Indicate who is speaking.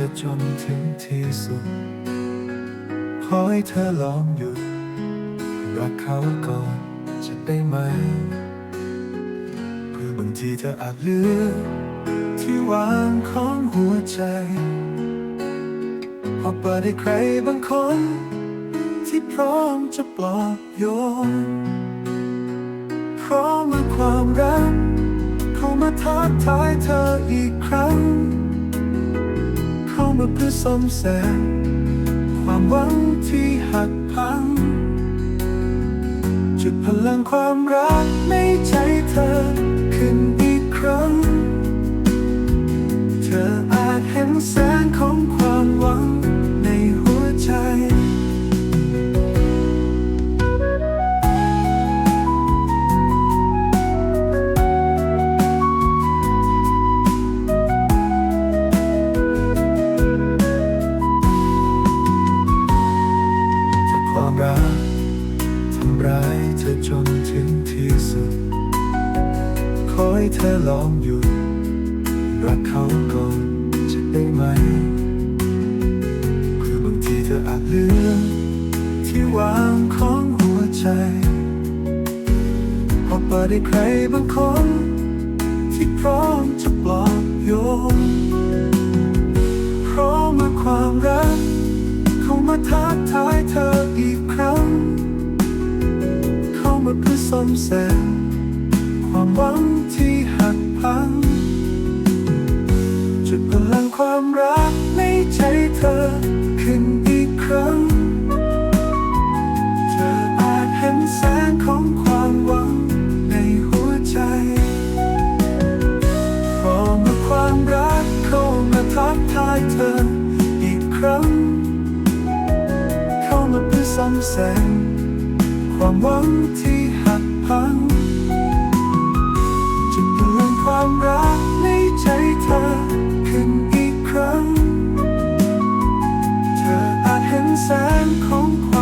Speaker 1: เธอจนถึงที่สุด ขอให้เธอลองหยุดรักเขาก่อนจะได้ไหมเพื่อบางทีเธออาจเลือกที่วางของหัวใจ พอเปิดให้ใครบางคน ที่พร้อมจะปลอบโยนเพราะเมื่อความรักเข้ามาทักทายเธออีกครั้ง มาเพื่อซ่อมแซมความหวังที่หักพัง จุดพลังความรักในใจเธอ เธอจนถึงที่สุด ขอให้เธอลองหยุด รักเขาก่อนจะได้ไหมเพื่อบางทีเธออาจลือกที่วางของหัวใจ พอเปิดให้ใครบางคน ที่พร้อมจะปลอบโยน ซ่อมแซมความหวังที่หักพัง จุดพลังความรักในใจเธอขึ้นอีกครั้ง เธออาจเห็นแสงของความหวังในหัวใจ พอเมื่อความรักเข้ามาทักทายเธออีกครั้ง เข้ามาเพื่อซ่อมแซมความหวังที่ กพัง จะเปลือนความรักในใจเธอขึ้นอีกครั้ง เธออาจเห็นแสงของความ